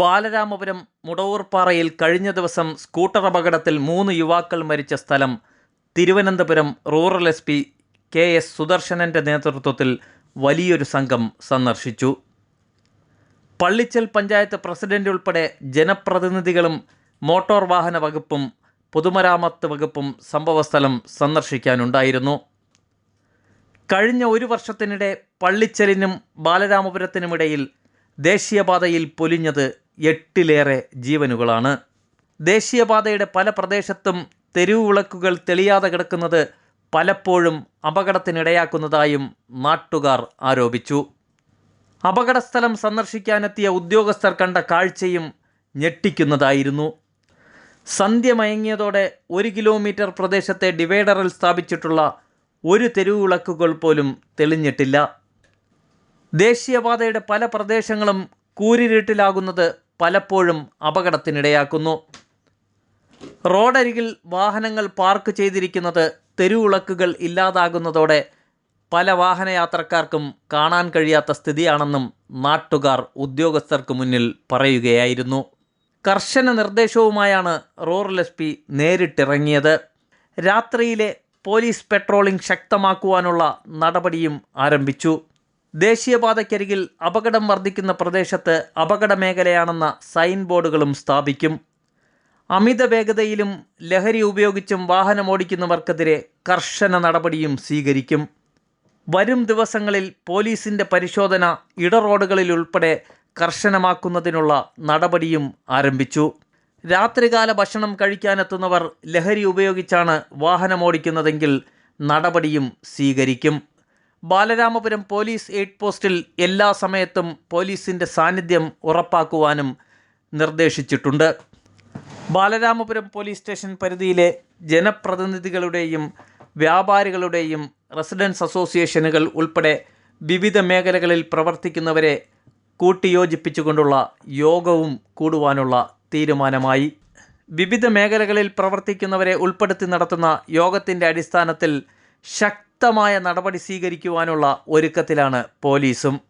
ബാലരാമപുരം മുടവൂർപ്പാറയിൽ കഴിഞ്ഞ ദിവസം സ്കൂട്ടർ അപകടത്തിൽ മൂന്ന് യുവാക്കൾ മരിച്ച സ്ഥലം Thiruvananthapuram rural S P K S സുദർശനന്റെ നേതൃത്വത്തിൽ വലിയൊരു സംഘം സന്ദർശിച്ചു. പള്ളിച്ചൽ പഞ്ചായത്ത് പ്രസിഡന്റ് ഉൾപ്പെടെ ജനപ്രതിനിധികളും മോട്ടോർ വാഹന വകുപ്പും പൊതുമരാമത്ത് വകുപ്പും സംഭവസ്ഥലം സന്ദർശിക്കാനുണ്ടായിരുന്നു. കഴിഞ്ഞ ഒരു വർഷത്തിനിടെ പള്ളിച്ചലിനും ബാലരാമപുരത്തിനുമിടയിൽ ദേശീയപാതയിൽ പൊലിഞ്ഞത് എട്ടിലേറെ ജീവനുകളാണ്. ദേശീയപാതയുടെ പല പ്രദേശത്തും തെരുവ് വിളക്കുകൾ തെളിയാതെ കിടക്കുന്നത് പലപ്പോഴും അപകടത്തിനിടയാക്കുന്നതായും നാട്ടുകാർ ആരോപിച്ചു. അപകടസ്ഥലം സന്ദർശിക്കാനെത്തിയ ഉദ്യോഗസ്ഥർ കണ്ട കാഴ്ചയും ഞെട്ടിക്കുന്നതായിരുന്നു. സന്ധ്യ മയങ്ങിയതോടെ ഒരു കിലോമീറ്റർ പ്രദേശത്തെ ഡിവൈഡറിൽ സ്ഥാപിച്ചിട്ടുള്ള ഒരു തെരുവ് വിളക്കുകൾ പോലും തെളിഞ്ഞിട്ടില്ല. ദേശീയപാതയുടെ പല പ്രദേശങ്ങളും കൂരിരുട്ടിലാകുന്നത് പലപ്പോഴും അപകടത്തിനിടയാക്കുന്നു. റോഡരികിൽ വാഹനങ്ങൾ പാർക്ക് ചെയ്തിരിക്കുന്നത് തെരുവിളക്കുകൾ ഇല്ലാതാകുന്നതോടെ പല വാഹനയാത്രക്കാർക്കും കാണാൻ കഴിയാത്ത സ്ഥിതിയാണെന്നും നാട്ടുകാർ ഉദ്യോഗസ്ഥർക്ക് മുന്നിൽ പറയുകയായിരുന്നു. കർശന നിർദ്ദേശവുമായാണ് റൂറൽ എസ് പി നേരിട്ടിറങ്ങിയത്. രാത്രിയിലെ പോലീസ് പെട്രോളിംഗ് ശക്തമാക്കുവാനുള്ള നടപടിയും ആരംഭിച്ചു. ദേശീയപാതയ്ക്കരികിൽ അപകടം വർദ്ധിക്കുന്ന പ്രദേശത്ത് അപകട മേഖലയാണെന്ന സൈൻ ബോർഡുകളും സ്ഥാപിക്കും. അമിത വേഗതയിലും ലഹരി ഉപയോഗിച്ചും വാഹനമോടിക്കുന്നവർക്കെതിരെ കർശന നടപടിയും സ്വീകരിക്കും. വരും ദിവസങ്ങളിൽ പോലീസിന്റെ പരിശോധന ഇടറോഡുകളിൽ ഉൾപ്പെടെ കർശനമാക്കുന്നതിനുള്ള നടപടിയും ആരംഭിച്ചു. രാത്രികാല ഭക്ഷണം കഴിക്കാനെത്തുന്നവർ ലഹരി ഉപയോഗിച്ചാണ് വാഹനമോടിക്കുന്നതെങ്കിൽ നടപടിയും സ്വീകരിക്കും. ബാലരാമപുരം പോലീസ് എയ്ഡ് പോസ്റ്റിൽ എല്ലാ സമയത്തും പോലീസിന്റെ സാന്നിധ്യം ഉറപ്പാക്കുവാനും നിർദ്ദേശിച്ചിട്ടുണ്ട്. ബാലരാമപുരം പോലീസ് സ്റ്റേഷൻ പരിധിയിലെ ജനപ്രതിനിധികളുടെയും വ്യാപാരികളുടെയും റെസിഡൻസ് അസോസിയേഷനുകൾ ഉൾപ്പെടെ വിവിധ മേഖലകളിൽ പ്രവർത്തിക്കുന്നവരെ കൂട്ടിയോജിപ്പിച്ചുകൊണ്ടുള്ള യോഗവും കൂടുവാനുള്ള തീരുമാനമായി. വിവിധ മേഖലകളിൽ പ്രവർത്തിക്കുന്നവരെ ഉൾപ്പെടുത്തി നടത്തുന്ന യോഗത്തിന്റെ അടിസ്ഥാനത്തിൽ ശക്തമായ നടപടി സ്വീകരിക്കുവാനുള്ള ഒരുക്കത്തിലാണ് പോലീസും